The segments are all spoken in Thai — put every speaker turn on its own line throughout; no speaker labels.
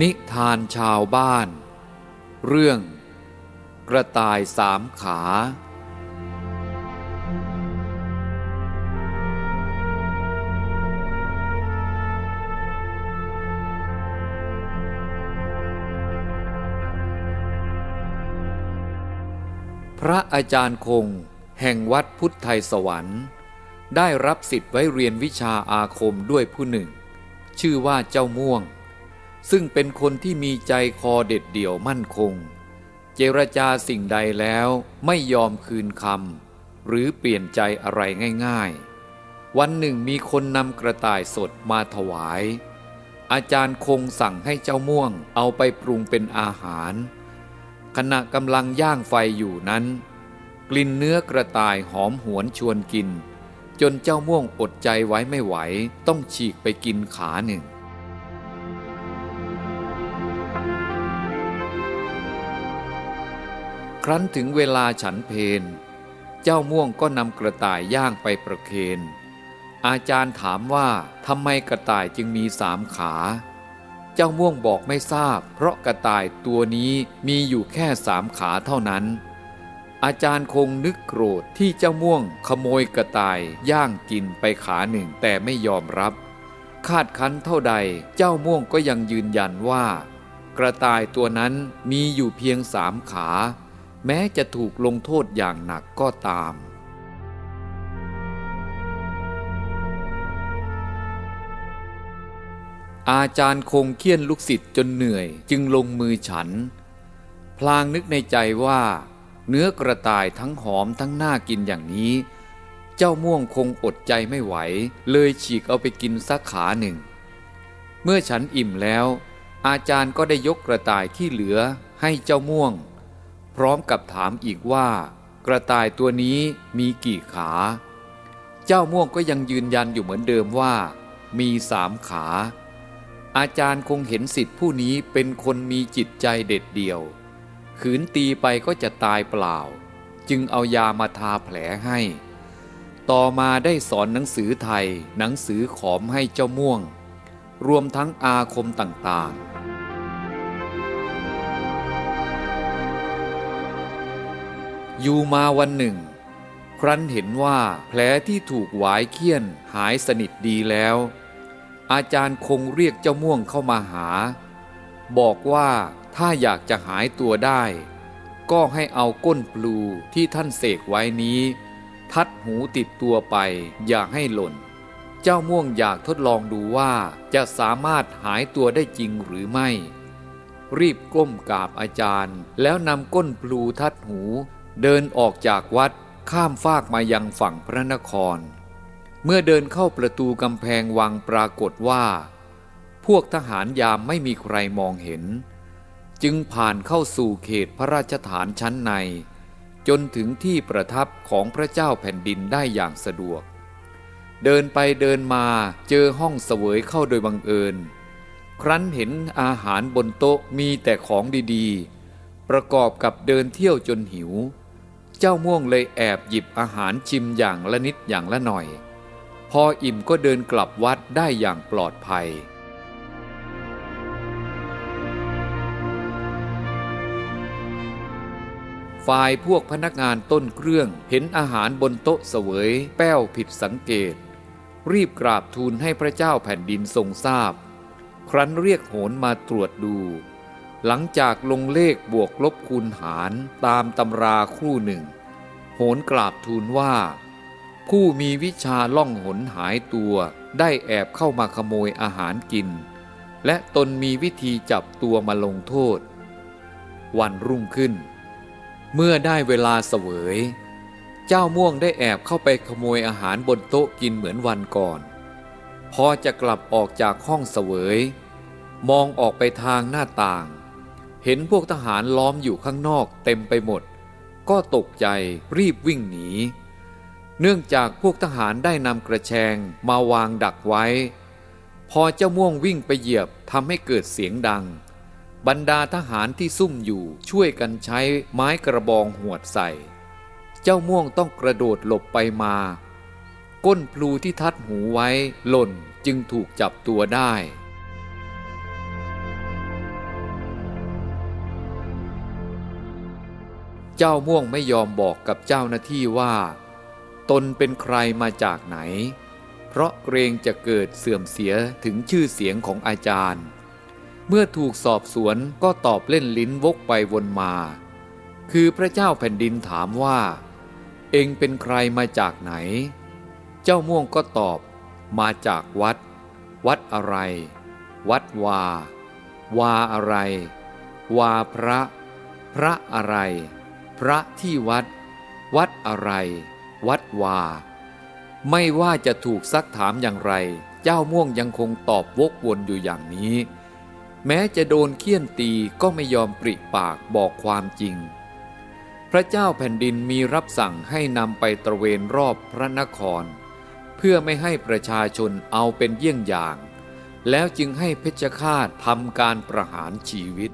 นิทานชาวบ้าน เรื่อง กระต่ายสามขา พระอาจารย์คงแห่งวัดพุทธไทยสวรรค์ ได้รับสิทธิ์ไว้เรียนวิชาอาคมด้วยผู้หนึ่ง ชื่อว่าเจ้าม่วง ซึ่งเป็นคนที่มีใจคอเด็ดเดี่ยวมั่นคง เจรจาสิ่งใดแล้วไม่ยอมคืนคำหรือเปลี่ยนใจอะไรง่าย ๆ วันหนึ่งมีคนนำกระต่ายสดมาถวาย อาจารย์คงสั่งให้เจ้าม่วงเอาไปปรุงเป็นอาหาร ขณะกำลังย่างไฟอยู่นั้น กลิ่นเนื้อกระต่ายหอมหวนชวนกิน จนเจ้าม่วงอดใจไว้ไม่ไหวต้องฉีกไปกินขาหนึ่ง ครั้นถึงเวลาฉันเพนเจ้าม่วงก็นำกระต่ายย่างไปประเคน อาจารย์ถามว่าทำไมกระต่ายจึงมีสามขา เจ้าม่วงบอกไม่ทราบ เพราะกระต่ายตัวนี้มีอยู่แค่สามขาเท่านั้น อาจารย์คงนึกโกรธที่เจ้าม่วงขโมยกระต่ายย่างกินไปขาหนึ่งแต่ไม่ยอมรับ คาดคั้นเท่าใดเจ้าม่วงก็ยังยืนยันว่า กระต่ายตัวนั้นมีอยู่เพียงสามขา แม้จะถูกลงโทษอย่างหนักก็ตาม อาจารย์คงเคี่ยนลูกศิษย์จนเหนื่อยจึงลงมือฉัน พลางนึกในใจว่า เนื้อกระต่ายทั้งหอมทั้งน่ากินอย่างนี้ เจ้าม่วงคงอดใจไม่ไหว เลยฉีกเอาไปกินสักขาหนึ่ง เมื่อฉันอิ่มแล้ว อาจารย์ก็ได้ยกกระต่ายที่เหลือให้เจ้าม่วง พร้อมกับถามอีกว่า กระต่ายตัวนี้มีกี่ขา เจ้าม่วงก็ยังยืนยันอยู่เหมือนเดิมว่า มีสามขา อาจารย์คงเห็นสิทธิผู้นี้เป็นคนมีจิตใจเด็ดเดี่ยว ขืนตีไปก็จะตายเปล่า จึงเอายามาทาแผลให้ ต่อมาได้สอนหนังสือไทย หนังสือขอมให้เจ้าม่วง รวมทั้งอาคมต่างๆ อยู่มาวันหนึ่ง ครั้นเห็นว่าแผลที่ถูกหวายเคี่ยนหายสนิทดีแล้ว อาจารย์คงเรียกเจ้าม่วงเข้ามาหา บอกว่าถ้าอยากจะหายตัวได้ ก็ให้เอาก้นปลูที่ท่านเสกไว้นี้ ทัดหูติดตัวไปอย่าให้หล่น เจ้าม่วงอยากทดลองดูว่าจะสามารถหายตัวได้จริงหรือไม่ รีบก้มกราบอาจารย์ แล้วนำก้นปลูทัดหู เดินออกจากวัดข้ามฟากมายังฝั่งพระนคร เมื่อเดินเข้าประตูกำแพงวังปรากฏว่า พวกทหารยามไม่มีใครมองเห็น จึงผ่านเข้าสู่เขตพระราชฐานชั้นใน จนถึงที่ประทับของพระเจ้าแผ่นดินได้อย่างสะดวก เดินไปเดินมาเจอห้องเสวยเข้าโดยบังเอิญ ครั้นเห็นอาหารบนโต๊ะมีแต่ของดีๆ ประกอบกับเดินเที่ยวจนหิว เจ้าม่วงเลยแอบหยิบอาหารชิมอย่างละนิดอย่างละหน่อย พออิ่มก็เดินกลับวัดได้อย่างปลอดภัย ฝ่ายพวกพนักงานต้นเครื่องเห็นอาหารบนโต๊ะเสวย แป้วผิดสังเกต รีบกราบทูลให้พระเจ้าแผ่นดินทรงทราบ ครั้นเรียกโหนมาตรวจดู หลังจากลงเลขบวกลบคูณหารตามตำราครู่หนึ่ง โหนกราบทูลว่า ผู้มีวิชาล่องหนหายตัวได้แอบเข้ามาขโมยอาหารกิน และตนมีวิธีจับตัวมาลงโทษ วันรุ่งขึ้น เมื่อได้เวลาเสวย เจ้าม่วงได้แอบเข้าไปขโมยอาหารบนโต๊ะกินเหมือนวันก่อน พอจะกลับออกจากห้องเสวย มองออกไปทางหน้าต่าง เห็นพวกทหารล้อมอยู่ข้างนอกเต็มไปหมด ก็ตกใจรีบวิ่งหนี เนื่องจากพวกทหารได้นำกระแชงมาวางดักไว้ พอเจ้าม่วงวิ่งไปเหยียบทำให้เกิดเสียงดัง บรรดาทหารที่ซุ่มอยู่ช่วยกันใช้ไม้กระบองหวดใส่ เจ้าม่วงต้องกระโดดหลบไปมา ก้นพลูที่ทัดหูไว้หล่นจึงถูกจับตัวได้ เจ้าม่วงไม่ยอมบอกกับเจ้าหน้าที่ว่า ตนเป็นใครมาจากไหน เพราะเกรงจะเกิดเสื่อมเสียถึงชื่อเสียงของอาจารย์ เมื่อถูกสอบสวนก็ตอบเล่นลิ้นวกไปวนมา คือพระเจ้าแผ่นดินถามว่า เองเป็นใครมาจากไหน เจ้าม่วงก็ตอบ มาจากวัด วัดอะไร วัดวา วาอะไร วาพระ พระอะไร พระที่วัด วัดอะไร วัดวา ไม่ว่าจะถูกซักถามอย่างไร เจ้าม่วงยังคงตอบวกวนอยู่อย่างนี้ แม้จะโดนเคี่ยนตีก็ไม่ยอมปริปากบอกความจริง พระเจ้าแผ่นดินมีรับสั่งให้นำไปตระเวนรอบพระนคร เพื่อไม่ให้ประชาชนเอาเป็นเยี่ยงอย่าง แล้วจึงให้เพชฌฆาตทำการประหารชีวิต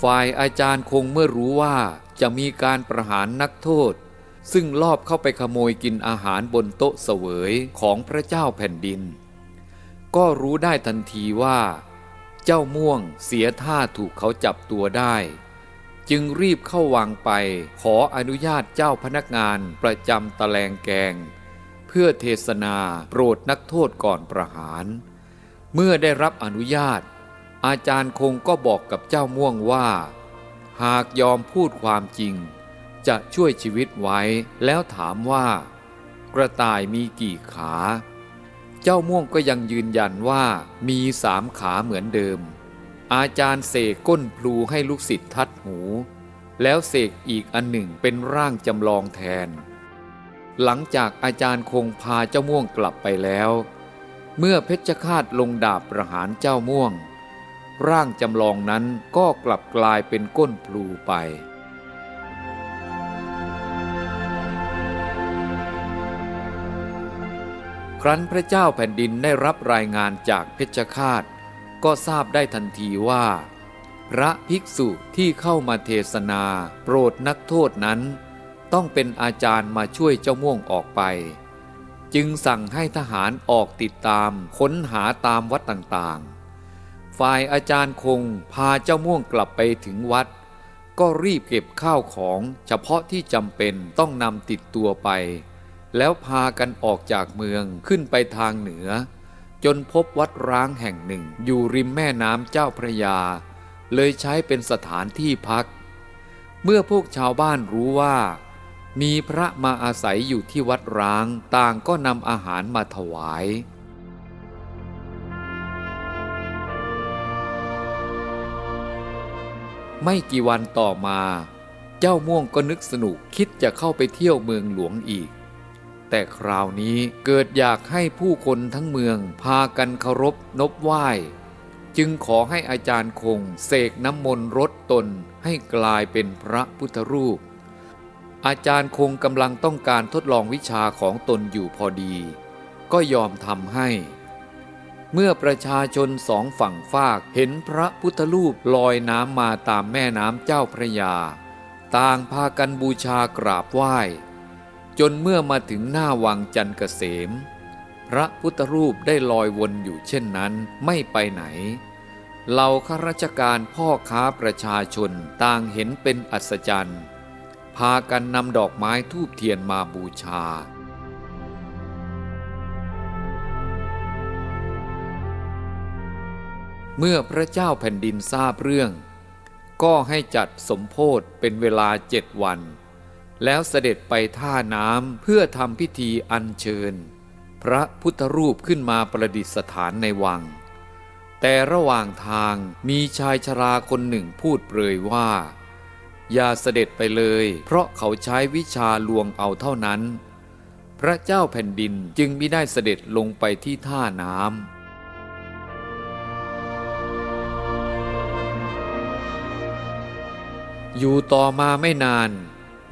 ฝ่ายอาจารย์คงเมื่อรู้ว่าจะมีการประหารนักโทษ ซึ่งลอบเข้าไปขโมยกินอาหารบนโต๊ะเสวยของพระเจ้าแผ่นดิน ก็รู้ได้ทันทีว่า เจ้าม่วงเสียท่าถูกเขาจับตัวได้ จึงรีบเข้าวังไปขออนุญาตเจ้าพนักงานประจำตะแลงแกง เพื่อเทศนาโปรดนักโทษก่อนประหาร เมื่อได้รับอนุญาต อาจารย์คงก็บอกกับเจ้าม่วงว่า หากยอมพูดความจริง จะช่วยชีวิตไว้แล้วถามว่า กระต่ายมีกี่ขา เจ้าม่วงก็ยังยืนยันว่ามีสามขาเหมือนเดิม อาจารย์เสกก้นพลูให้ลูกศิษย์ทัดหู แล้วเสกอีกอันหนึ่งเป็นร่างจำลองแทน หลังจากอาจารย์คงพาเจ้าม่วงกลับไปแล้ว เมื่อเพชฌฆาตลงดาบประหารเจ้าม่วง ร่างจำลองนั้นก็กลับกลายเป็นก้นพลูไป ครั้นพระเจ้าแผ่นดินได้รับรายงานจากเพชฌฆาต ก็ทราบได้ทันทีว่า พระภิกษุที่เข้ามาเทศนาโปรดนักโทษนั้น ต้องเป็นอาจารย์มาช่วยเจ้าม่วงออกไป จึงสั่งให้ทหารออกติดตามค้นหาตามวัดต่างๆ ฝ่ายอาจารย์คงพาเจ้าม่วงกลับไปถึงวัด ก็รีบเก็บข้าวของเฉพาะที่จำเป็นต้องนำติดตัวไป แล้วพากันออกจากเมืองขึ้นไปทางเหนือ จนพบวัดร้างแห่งหนึ่งอยู่ริมแม่น้ำเจ้าพระยา เลยใช้เป็นสถานที่พัก เมื่อพวกชาวบ้านรู้ว่า มีพระมาอาศัยอยู่ที่วัดร้างต่างก็นำอาหารมาถวาย ไม่กี่วันต่อมา เจ้าม่วงก็นึกสนุกคิดจะเข้าไปเที่ยวเมืองหลวงอีก แต่คราวนี้เกิดอยากให้ผู้คนทั้งเมืองพากันเคารพนบไหว้จึงขอให้อาจารย์คงเสกน้ำมนต์รดตนให้กลายเป็นพระพุทธรูป อาจารย์คงกำลังต้องการทดลองวิชาของตนอยู่พอดี ก็ยอมทำให้ เมื่อประชาชนสองฝั่งฟากเห็นพระพุทธรูปลอยน้ำมาตามแม่น้ำเจ้าพระยา ต่างพากันบูชากราบไหว้ จนเมื่อมาถึงหน้าวังจันเกษม พระพุทธรูปได้ลอยวนอยู่เช่นนั้นไม่ไปไหนเหล่าข้าราชการพ่อค้าประชาชนต่างเห็นเป็นอัศจรรย์ พากันนำดอกไม้ทูบเทียนมาบูชา เมื่อพระเจ้าแผ่นดินทราบเรื่อง ก็ให้จัดสมโพธเป็นเวลาเจ็ดวัน แล้วเสด็จไปท่าน้ำเพื่อทำพิธีอัญเชิญ พระพุทธรูปขึ้นมาประดิษฐานในวัง แต่ระหว่างทางมีชายชราคนหนึ่งพูดเปรยว่า อย่าเสด็จไปเลย เพราะเขาใช้วิชาลวงเอาเท่านั้น พระเจ้าแผ่นดินจึงไม่ได้เสด็จลงไปที่ท่าน้ำ อยู่ต่อมาไม่นาน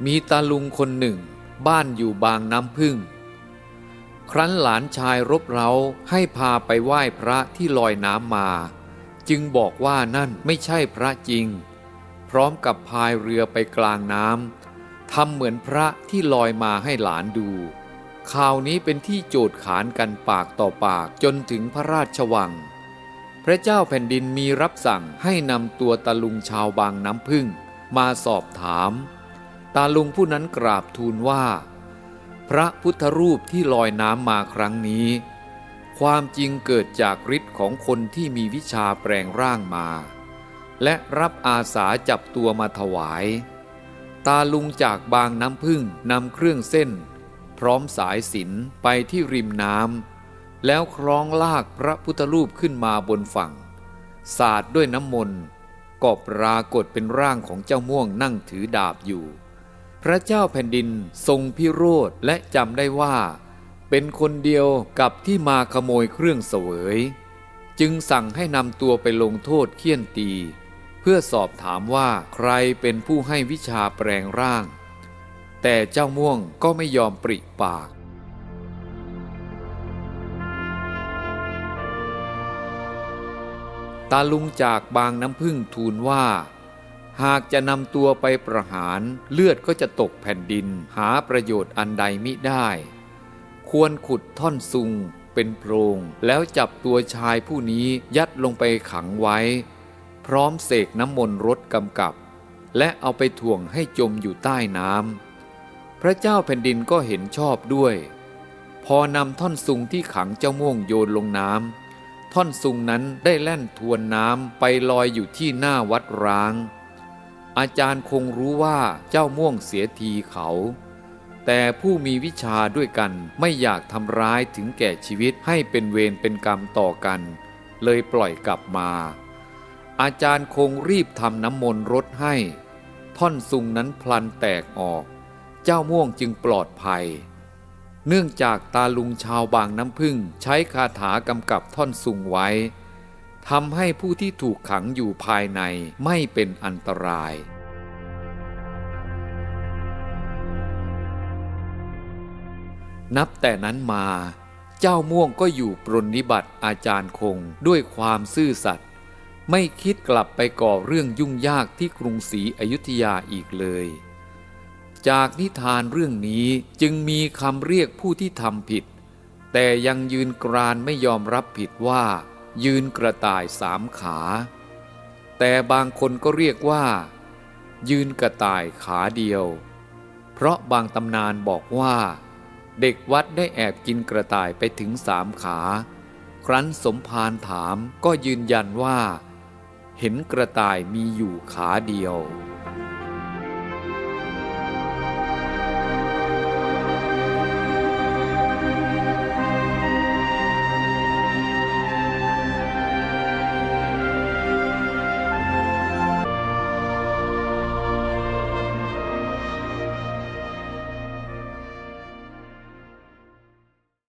มีตาลุงคนหนึ่ง บ้านอยู่บางน้ำพึ่ง ครั้นหลานชายรบเร้าให้พาไปไหว้พระที่ลอยน้ำมา จึงบอกว่านั่นไม่ใช่พระจริง พร้อมกับพายเรือไปกลางน้ำทำเหมือนพระที่ลอยมาให้หลานดูข่าวนี้เป็นที่โจดขานกันปากต่อปากจนถึงพระราชวัง พระเจ้าแผ่นดินมีรับสั่งให้นำตัวตาลุงชาวบางน้ำพึ่ง มาสอบถาม ตาลุงผู้นั้นกราบทูลว่า พระพุทธรูปที่ลอยน้ำมาครั้งนี้ ความจริงเกิดจากฤทธิ์ของคนที่มีวิชาแปลงร่างมา และรับอาสาจับตัวมาถวาย ตาลุงจากบางน้ำพึ่งนำเครื่องเส้น พร้อมสายสิญจนไปที่ริมน้ำแล้วคล้องลากพระพุทธรูปขึ้นมาบนฝั่ง สาดด้วยน้ำมนต์ ก็ปรากฏเป็นร่างของเจ้าม่วงนั่งถือดาบอยู่ พระเจ้าแผ่นดินทรงพิโรธและจำได้ว่า เป็นคนเดียวกับที่มาขโมยเครื่องเสวย จึงสั่งให้นำตัวไปลงโทษเคี่ยนตี เพื่อสอบถามว่าใครเป็นผู้ให้วิชาแปลงร่าง แต่เจ้าม่วงก็ไม่ยอมปริปาก ตาลุงจากบางน้ำพึ่งทูลว่า หากจะนำตัวไปประหารเลือดก็จะตกแผ่นดินหาประโยชน์อันใดมิได้ ควรขุดท่อนซุงเป็นโพรงแล้วจับตัวชายผู้นี้ยัดลงไปขังไว้ พร้อมเสกน้ำมนต์รดกำกับ และเอาไปถ่วงให้จมอยู่ใต้น้ำพระเจ้าแผ่นดินก็เห็นชอบด้วย พอนำท่อนซุงที่ขังเจ้าม่วงโยนลงน้ำ ท่อนซุงนั้นได้แล่นทวนน้ำไปลอยอยู่ที่หน้าวัดร้าง อาจารย์คงรู้ว่าเจ้าม่วงเสียทีเขา แต่ผู้มีวิชาด้วยกันไม่อยากทำร้ายถึงแก่ชีวิตให้เป็นเวรเป็นกรรมต่อกัน เลยปล่อยกลับมา อาจารย์คงรีบทำน้ำมนต์รดให้ ท่อนซุงนั้นพลันแตกออก เจ้าม่วงจึงปลอดภัย เนื่องจากตาลุงชาวบางน้ำพึ่งใช้คาถากำกับท่อนซุงไว้ทำให้ผู้ที่ถูกขังอยู่ภายในไม่เป็นอันตราย นับแต่นั้นมา เจ้าม่วงก็อยู่ปรนนิบัติอาจารย์คงด้วยความซื่อสัตย์ไม่คิดกลับไปก่อเรื่องยุ่งยากที่กรุงศรีอยุธยาอีกเลย จากนิทานเรื่องนี้จึงมีคำเรียกผู้ที่ทำผิด แต่ยังยืนกรานไม่ยอมรับผิดว่า ยืนกระต่ายสามขา แต่บางคนก็เรียกว่า ยืนกระต่ายขาเดียว เพราะบางตำนานบอกว่า เด็กวัดได้แอบกินกระต่ายไปถึงสามขา ครั้นสมภารถามก็ยืนยันว่า เห็นกระต่ายมีอยู่ขาเดียว